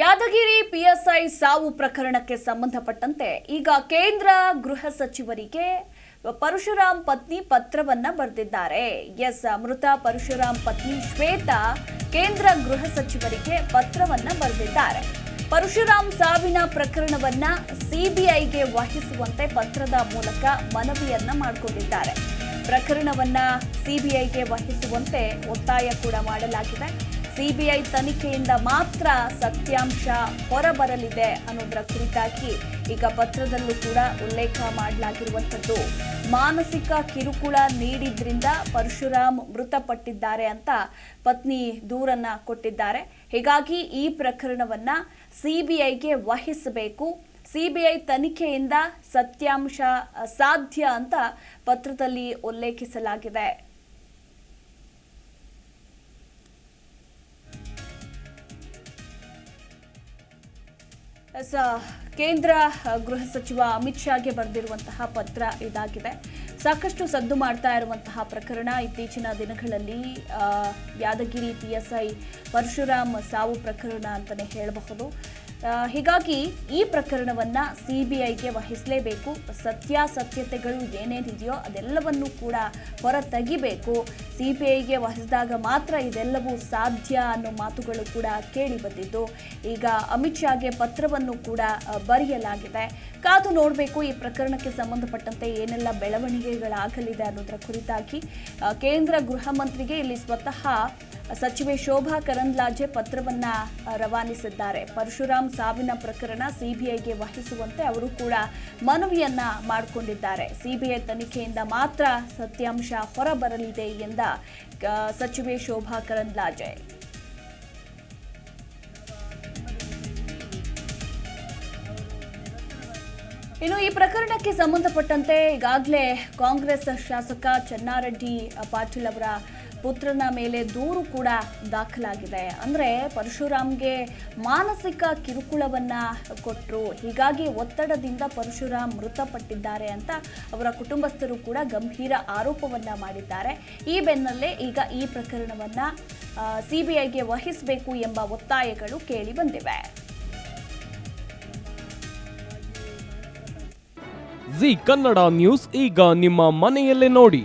Yadgir PSI ಸಾವು ಪ್ರಕರಣಕ್ಕೆ ಸಂಬಂಧಪಟ್ಟಂತೆ ಈಗ ಕೇಂದ್ರ ಗೃಹ ಸಚಿವರಿಗೆ ಪರಶುರಾಮ್ ಪತ್ನಿ ಪತ್ರವನ್ನ ಬರೆದಿದ್ದಾರೆ. ಎಸ್, ಮೃತ ಪರಶುರಾಮ್ ಪತ್ನಿ ಶ್ವೇತಾ ಕೇಂದ್ರ ಗೃಹ ಸಚಿವರಿಗೆ ಪತ್ರವನ್ನ ಬರೆದಿದ್ದಾರೆ. ಪರಶುರಾಮ್ ಸಾವಿನ ಪ್ರಕರಣವನ್ನ ಸಿಬಿಐಗೆ ವಹಿಸುವಂತೆ ಪತ್ರದ ಮೂಲಕ ಮನವಿಯನ್ನ ಮಾಡಿಕೊಂಡಿದ್ದಾರೆ. ಪ್ರಕರಣವನ್ನ ಸಿಬಿಐಗೆ ವಹಿಸುವಂತೆ ಒತ್ತಾಯ ಕೂಡ ಮಾಡಲಾಗಿದೆ. ಸಿಬಿಐ ತನಿಖೆಯಿಂದ ಮಾತ್ರ ಸತ್ಯಾಂಶ ಹೊರಬರಲಿದೆ ಅನ್ನೋದರ ಕುರಿತಾಗಿ ಈಗ ಪತ್ರದಲ್ಲೂ ಕೂಡ ಉಲ್ಲೇಖ ಮಾಡಲಾಗಿರುವಂಥದ್ದು. ಮಾನಸಿಕ ಕಿರುಕುಳ ನೀಡಿದ್ರಿಂದ ಪರಶುರಾಮ್ ಮೃತಪಟ್ಟಿದ್ದಾರೆ ಅಂತ ಪತ್ನಿ ದೂರನ್ನ ಕೊಟ್ಟಿದ್ದಾರೆ. ಹೀಗಾಗಿ ಈ ಪ್ರಕರಣವನ್ನ ಸಿಬಿಐಗೆ ವಹಿಸಬೇಕು. ಸಿಬಿಐ ತನಿಖೆಯಿಂದ ಸತ್ಯಾಂಶ ಸಾಧ್ಯ ಅಂತ ಪತ್ರದಲ್ಲಿ ಉಲ್ಲೇಖಿಸಲಾಗಿದೆ. ಎಸ್, ಕೇಂದ್ರ ಗೃಹ ಸಚಿವ ಅಮಿತ್ ಶಾಗೆ ಬರೆದಿರುವಂತಹ ಪತ್ರ ಇದಾಗಿದೆ. ಸಾಕಷ್ಟು ಸದ್ದು ಮಾಡ್ತಾ ಇರುವಂತಹ ಪ್ರಕರಣ ಇತ್ತೀಚಿನ ದಿನಗಳಲ್ಲಿ Yadgiri P S I Parashuram ಸಾವು ಪ್ರಕರಣ ಅಂತಲೇ ಹೇಳಬಹುದು. ಹೀಗಾಗಿ ಈ ಪ್ರಕರಣವನ್ನ ಸಿಬಿಐಗೆ ವಹಿಸಲೇಬೇಕು. ಸತ್ಯಾಸತ್ಯತೆಗಳು ಏನೇನಿದೆಯೋ ಅದೆಲ್ಲವನ್ನು ಕೂಡ ಹೊರ ತೆಗಿಬೇಕು ಸಿಬಿಐಗೆ ವಹಿಸಿದಾಗ ಮಾತ್ರ ಇದೆಲ್ಲವೂ ಸಾಧ್ಯ ಅನ್ನೋ ಮಾತುಗಳು ಕೂಡ ಕೇಳಿ ಬಂದಿದ್ದು. ಈಗ ಅಮಿತ್ ಶಾಗೆ ಪತ್ರವನ್ನು ಕೂಡ ಬರೆಯಲಾಗಿದೆ. ಕಾದು ನೋಡಬೇಕು ಈ ಪ್ರಕರಣಕ್ಕೆ ಸಂಬಂಧಪಟ್ಟಂತೆ ಏನೆಲ್ಲ ಬೆಳವಣಿಗೆಗಳಾಗಲಿದೆ ಅನ್ನೋದರ ಕುರಿತಾಗಿ. ಕೇಂದ್ರ ಗೃಹ ಮಂತ್ರಿಗೆ ಇಲ್ಲಿ ಸ್ವತಃ ಸಚಿವೆ ಶೋಭಾ ಕರಂದ್ಲಾಜೆ ಪತ್ರವನ್ನ ರವಾನಿಸಿದ್ದಾರೆ. ಪರಶುರಾಮ್ ಸಾವಿನ ಪ್ರಕರಣ ಸಿಬಿಐಗೆ ವಹಿಸುವಂತೆ ಅವರು ಕೂಡ ಮನವಿಯನ್ನ ಮಾಡಿಕೊಂಡಿದ್ದಾರೆ. ಸಿಬಿಐ ತನಿಖೆಯಿಂದ ಮಾತ್ರ ಸತ್ಯಾಂಶ ಹೊರಬರಲಿದೆ ಎಂದ ಸಚಿವೆ ಶೋಭಾ ಕರಂದ್ಲಾಜೆ. ಇನ್ನು ಈ ಪ್ರಕರಣಕ್ಕೆ ಸಂಬಂಧಪಟ್ಟಂತೆ ಈಗಾಗಲೇ ಕಾಂಗ್ರೆಸ್ ಶಾಸಕ ಚನ್ನಾರೆಡ್ಡಿ ಪಾಟೀಲ್ ಅವರ ಪುತ್ರನ ಮೇಲೆ ದೂರು ಕೂಡ ದಾಖಲಾಗಿದೆ. ಅಂದರೆ ಪರಶುರಾಮ್ಗೆ ಮಾನಸಿಕ ಕಿರುಕುಳವನ್ನು ಕೊಟ್ಟರು ಹೀಗಾಗಿ ಒತ್ತಡದಿಂದ ಪರಶುರಾಮ್ ಮೃತಪಟ್ಟಿದ್ದಾರೆ ಅಂತ ಅವರ ಕುಟುಂಬಸ್ಥರು ಕೂಡ ಗಂಭೀರ ಆರೋಪವನ್ನು ಮಾಡಿದ್ದಾರೆ. ಈ ಬೆನ್ನಲ್ಲೇ ಈಗ ಈ ಪ್ರಕರಣವನ್ನು ಸಿಬಿಐಗೆ ವಹಿಸಬೇಕು ಎಂಬ ಒತ್ತಾಯಗಳು ಕೇಳಿ ಬಂದಿವೆ. ಜಿ ಕನ್ನಡ ನ್ಯೂಸ್ ಈಗ ನಿಮ್ಮ ಮನೆಯಲ್ಲೇ ನೋಡಿ.